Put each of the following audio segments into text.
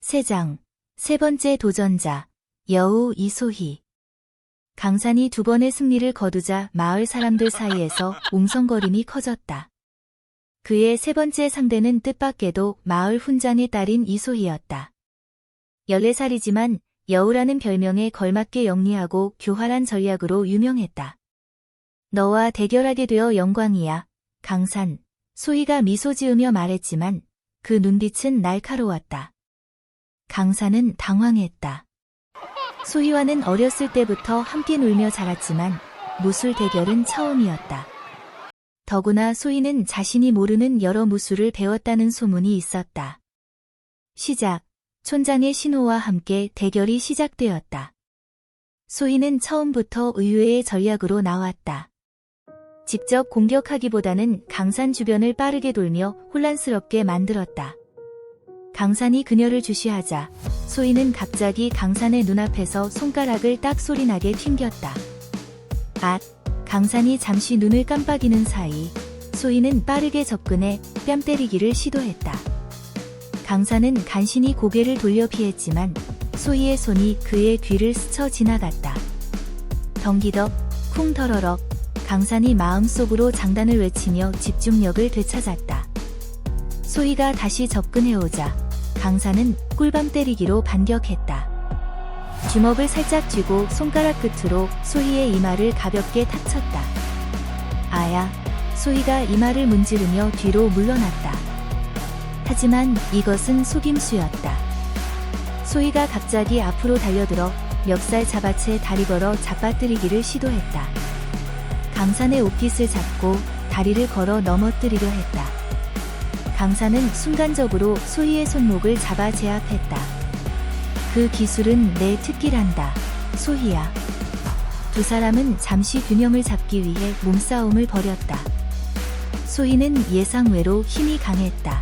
세장, 세 번째 도전자, 여우 이소희. 강산이 두 번의 승리를 거두자 마을 사람들 사이에서 웅성거림이 커졌다. 그의 세 번째 상대는 뜻밖에도 마을 훈장의 딸인 이소희였다. 14살이지만 여우라는 별명에 걸맞게 영리하고 교활한 전략으로 유명했다. 너와 대결하게 되어 영광이야. 강산, 소희가 미소 지으며 말했지만 그 눈빛은 날카로웠다. 강산은 당황했다. 소희와는 어렸을 때부터 함께 놀며 자랐지만 무술 대결은 처음이었다. 더구나 소희는 자신이 모르는 여러 무술을 배웠다는 소문이 있었다. 시작, 촌장의 신호와 함께 대결이 시작되었다. 소희는 처음부터 의외의 전략으로 나왔다. 직접 공격하기보다는 강산 주변을 빠르게 돌며 혼란스럽게 만들었다. 강산이 그녀를 주시하자 소희는 갑자기 강산의 눈앞에서 손가락을 딱 소리나게 튕겼다. 아, 강산이 잠시 눈을 깜빡이는 사이 소희는 빠르게 접근해 뺨 때리기를 시도했다. 강산은 간신히 고개를 돌려 피했지만 소희의 손이 그의 귀를 스쳐 지나갔다. 덩기덕, 쿵터러럭, 강산이 마음속으로 장단을 외치며 집중력을 되찾았다. 소희가 다시 접근해오자 강산은 꿀밤 때리기로 반격했다. 주먹을 살짝 쥐고 손가락 끝으로 소희의 이마를 가볍게 탁 쳤다. 아야, 소희가 이마를 문지르며 뒤로 물러났다. 하지만 이것은 속임수였다. 소희가 갑자기 앞으로 달려들어 멱살 잡아채 다리 걸어 잡아뜨리기를 시도했다. 강산의 옷깃을 잡고 다리를 걸어 넘어뜨리려 했다. 강산은 순간적으로 소희의 손목을 잡아 제압했다. 그 기술은 내 특기란다. 소희야. 두 사람은 잠시 균형을 잡기 위해 몸싸움을 벌였다. 소희는 예상외로 힘이 강했다.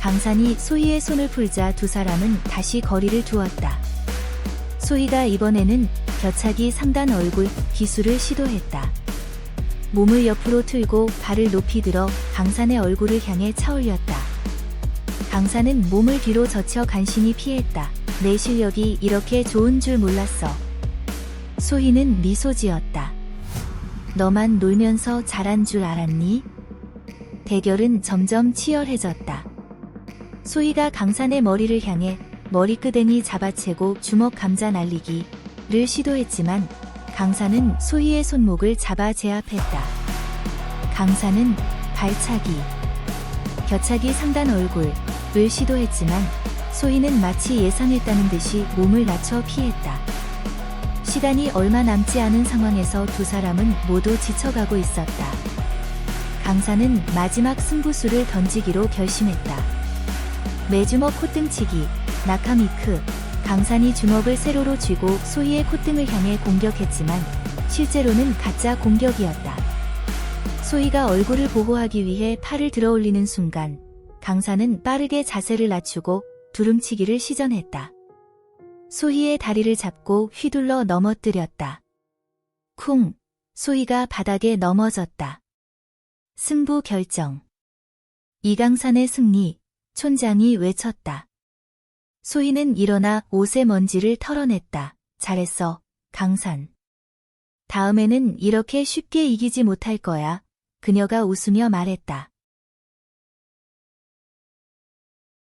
강산이 소희의 손을 풀자 두 사람은 다시 거리를 두었다. 소희가 이번에는 겨차기 상단 얼굴 기술을 시도했다. 몸을 옆으로 틀고 발을 높이 들어 강산의 얼굴을 향해 차올렸다. 강산은 몸을 뒤로 젖혀 간신히 피했다. 내 실력이 이렇게 좋은 줄 몰랐어. 소희는 미소 지었다. 너만 놀면서 잘한 줄 알았니? 대결은 점점 치열해졌다. 소희가 강산의 머리를 향해 머리끄댕이 잡아채고 주먹 감자 날리기를 시도했지만 강산은 소희의 손목을 잡아 제압했다. 강산은 발차기, 겨차기 상단 얼굴을 시도했지만 소희는 마치 예상했다는 듯이 몸을 낮춰 피했다. 시간이 얼마 남지 않은 상황에서 두 사람은 모두 지쳐가고 있었다. 강산은 마지막 승부수를 던지기로 결심했다. 매주먹 콧등치기, 나카미크, 강산이 주먹을 세로로 쥐고 소희의 콧등을 향해 공격했지만 실제로는 가짜 공격이었다. 소희가 얼굴을 보호하기 위해 팔을 들어 올리는 순간 강산은 빠르게 자세를 낮추고 두름치기를 시전했다. 소희의 다리를 잡고 휘둘러 넘어뜨렸다. 쿵! 소희가 바닥에 넘어졌다. 승부 결정. 이강산의 승리, 촌장이 외쳤다. 소희는 일어나 옷의 먼지를 털어냈다. 잘했어, 강산. 다음에는 이렇게 쉽게 이기지 못할 거야. 그녀가 웃으며 말했다.